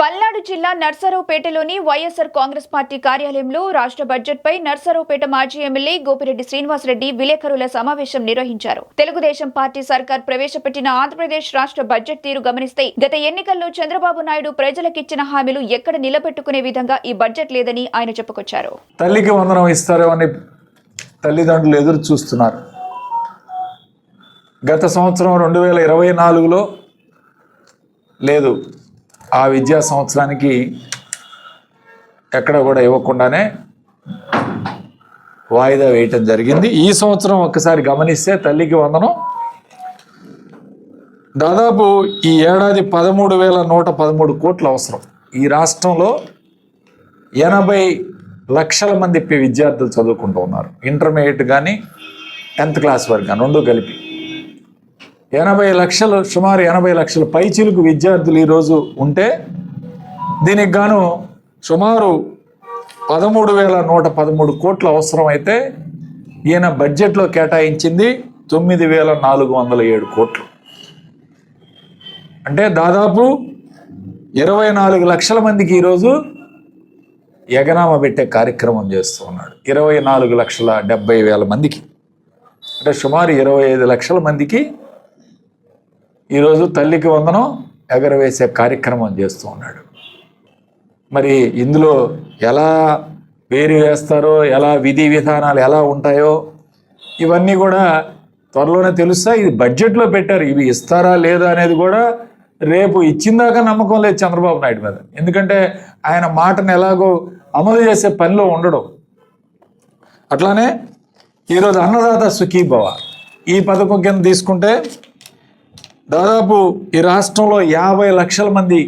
పల్నాడు జిల్లా నర్సరావుపేటలోని వైఎస్ఆర్ కాంగ్రెస్ పార్టీ కార్యాలయంలో రాష్ట్ర బడ్జెట్పై నర్సరావుపేట మాజీ ఎమ్మెల్యే గోపిరెడ్డి శ్రీనివాసరెడ్డి విలేకరుల సమావేశం నిర్వహించారు. తెలుగుదేశం పార్టీ సర్కార్ ప్రవేశపెట్టిన ఆంధ్రప్రదేశ్ రాష్ట్ర బడ్జెట్ తీరు గమనిస్తే గత ఎన్నికల్లో చంద్రబాబు నాయుడు ప్రజలకిచ్చిన హామీలు ఎక్కడ నిలబెట్టుకునే విధంగా ఈ బడ్జెట్ లేదని ఆయన చెప్పుకొచ్చారు. తల్లికి వందనం ఇస్తారో అని తల్లిదండ్రులు ఎదురు చూస్తున్నారు. గత సంవత్సరం రెండు వేల ఇరవై నాలుగులో లేదు. ఆ విద్యా సంవత్సరానికి ఎక్కడ కూడా ఇవ్వకుండానే వాయిదా వేయటం జరిగింది. ఈ సంవత్సరం ఒక్కసారి గమనిస్తే తల్లికి వందనం. దాదాపు ఈ ఏడాది పదమూడు వేల నూట పదమూడు కోట్లు అవసరం. ఈ రాష్ట్రంలో ఎనభై లక్షల మంది విద్యార్థులు చదువుకుంటూ ఉన్నారు. ఇంటర్మీడియట్ కానీ టెన్త్ క్లాస్ వరకు కానీ రెండు కలిపి. ఎనభై లక్షలు సుమారు ఎనభై లక్షల పైచిలుకు విద్యార్థులు ఈరోజు ఉంటే దీనికి గాను సుమారు పదమూడు వేల నూట పదమూడు కోట్లు అవసరమైతే ఈయన బడ్జెట్లో కేటాయించింది తొమ్మిది వేల నాలుగు వందల ఏడు కోట్లు. అంటే దాదాపు ఇరవై నాలుగు లక్షల మందికి ఈరోజు ఎగనామ పెట్టే కార్యక్రమం చేస్తూ ఉన్నాడు. ఇరవై నాలుగు లక్షల డెబ్బై వేల మందికి. అంటే సుమారు ఇరవై ఐదు లక్షల మందికి ఈరోజు తల్లికి వందనం ఎగరవేసే కార్యక్రమం చేస్తూ ఉన్నాడు. మరి ఇందులో ఎలా వేరు వేస్తారో ఎలా విధి విధానాలు ఎలా ఉంటాయో ఇవన్నీ కూడా త్వరలోనే తెలుస్తాయి. ఇది బడ్జెట్లో పెట్టారు. ఇవి ఇస్తారా లేదా అనేది కూడా రేపు ఇచ్చిందాక నమ్మకం లేదు చంద్రబాబు నాయుడు మీద. ఎందుకంటే ఆయన మాటను ఎలాగో అమలు చేసే పనిలో ఉండడం. అట్లానే ఈరోజు అన్నదాత సుఖీభవ ఈ పథకం కింద తీసుకుంటే దాదాపు ఈ రాష్ట్రంలో యాభై లక్షల మంది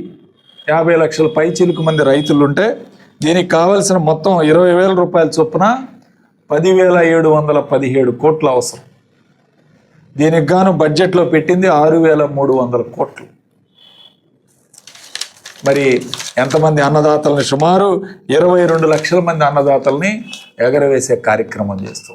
యాభై లక్షల పైచిలుకు మంది రైతులు ఉంటే దీనికి కావలసిన మొత్తం ఇరవై వేల రూపాయల చొప్పున పదివేల ఏడు వందల పదిహేడు కోట్లు అవసరం. దీనికి గాను బడ్జెట్లో పెట్టింది ఆరు వేల మూడు వందల కోట్లు. మరి ఎంతమంది అన్నదాతలని సుమారు ఇరవై రెండు లక్షల మంది అన్నదాతల్ని ఎగరవేసే కార్యక్రమం చేస్తూ